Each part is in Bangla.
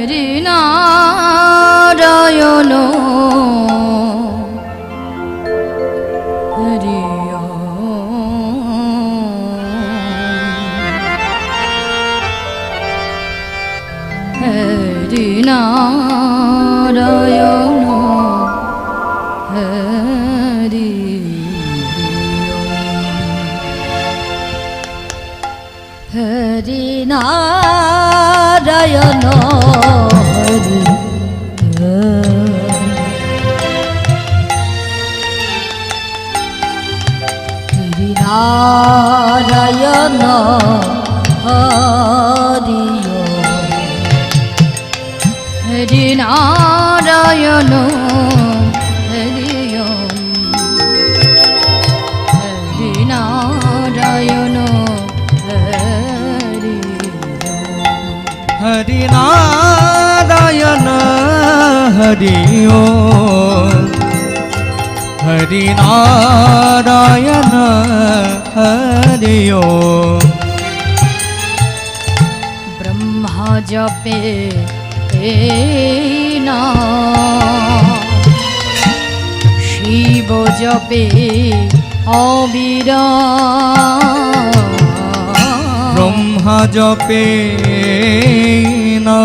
হরি নারায়ণ হরি হরি নারায়ণ হরি হরি নারায়ণ নারায়ণ হরি হরি নারায়ণ হরি হরি নারায়ণ হরি হরি নারায়ণ হরি ও হরি নারায়ণ ও ব্রহ্মা না শিব জপে অবিরা ব্রহ্মা জপে না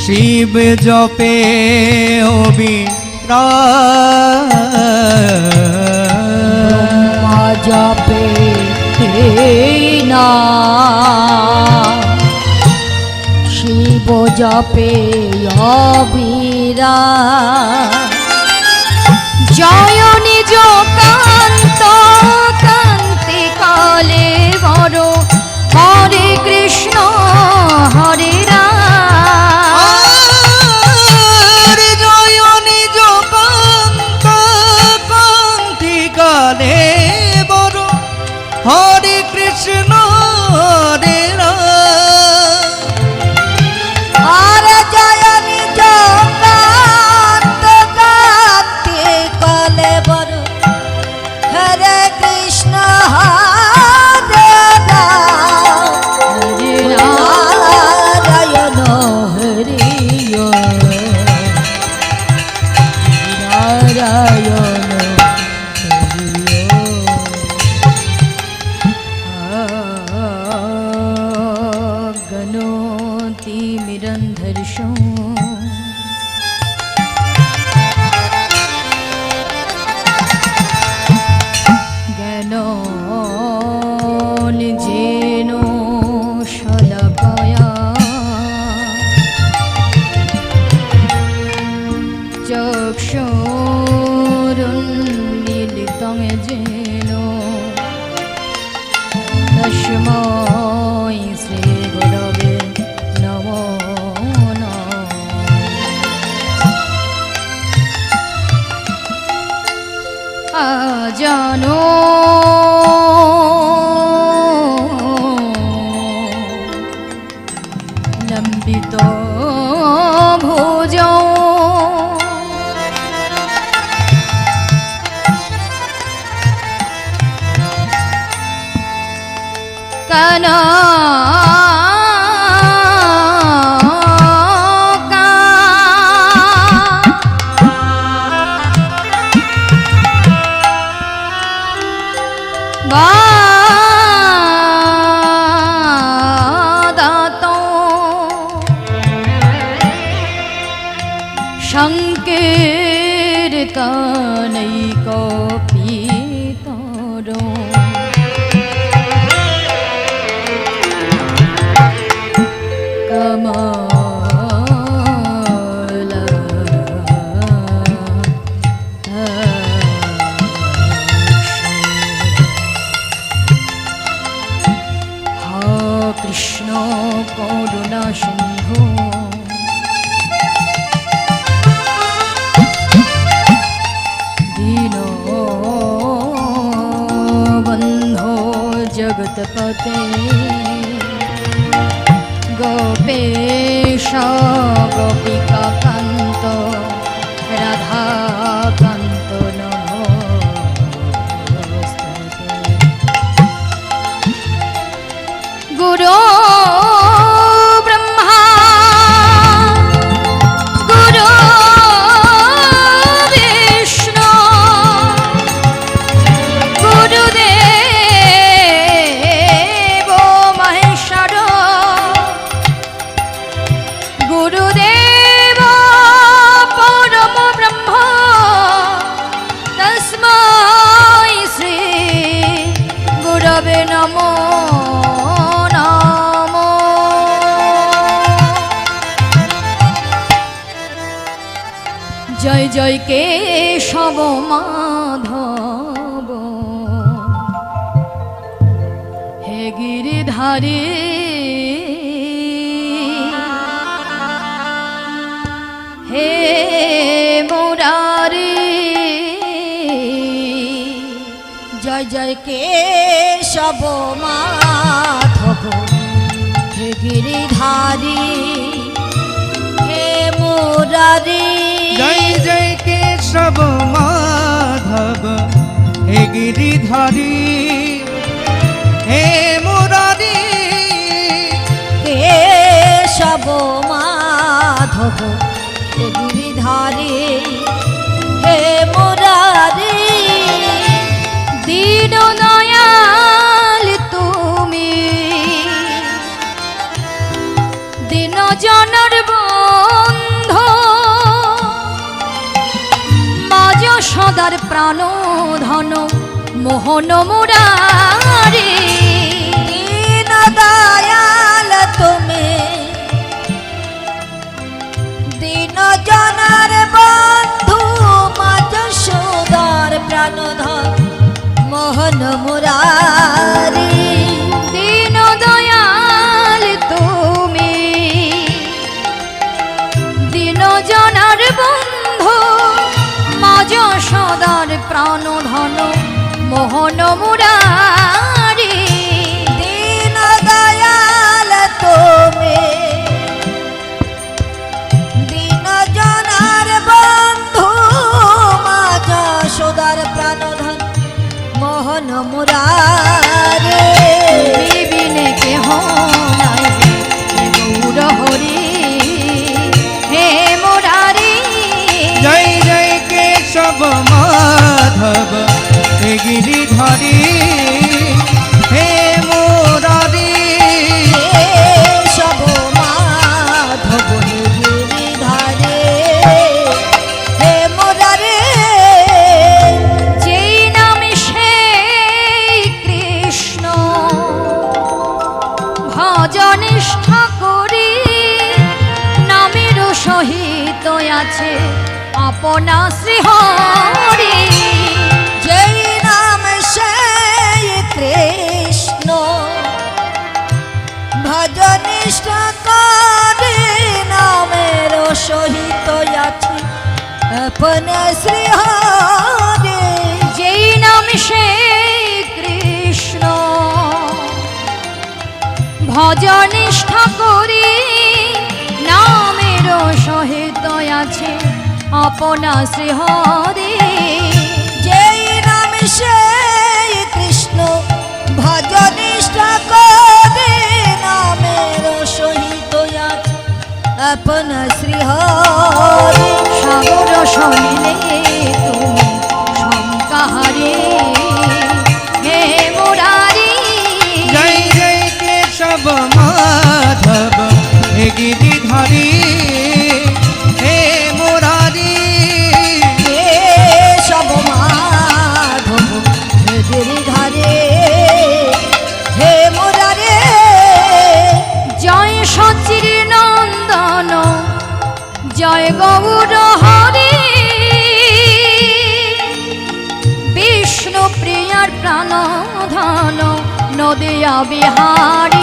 শিব জপে অবিরা জপে না। শিব জপে অবিরা জয় নিজ কান্ত কান্তি কালে বড় হরে কৃষ্ণ হরে আজানো লম্বিত ভোজ কানা সংকীর্তনৈক পিতর কমলা হা কৃষ্ণ জগৎপতে গোপেশ গোপিকা। জয় কেশব মাধব। হে গিরিধারী, হে মুরারি, জয় জয় কেশব মাধব। হে গিরিধারী, হে মুরারি, জয় জয় হে গিরিধারী হে মুরারি কেশব মাধব হে হে মুরারি দীন প্রাণ ধন মোহন মুরারি। সদার প্রাণ ধন মোহন মুরারি ভজনিষ্ঠা করি। নামের সহিত আছে আপনা শ্রীহরি। যেই নাম সেই কৃষ্ণ ভজনিষ্ঠ করে নামের সহিত আছে আপন শ্রী হরে সাগর সলিলে তুমি শঙ্কাহারে কেশব মাধব হে গিরিধারী হে মুরারি কেশব মাধব হে গিরিধারে হে মুরারে, জয় সচির নন্দন, জয় গৌর হরি। বিষ্ণু প্রিয়ার প্রাণ ধন নদিয়া বিহারী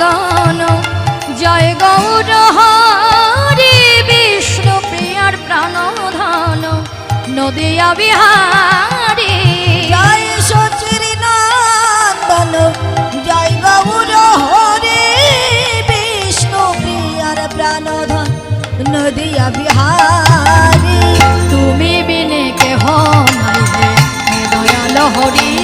মদন জয় গৌর হরি বিষ্ণু প্রিয়ার প্রাণধন। নদিয়া বিহারি জয় জয় গৌর বিষ্ণু প্রিয়ার প্রাণধন। নদিয়া বিহারি তুমি বিনে কেহ নাই দয়াল হরি।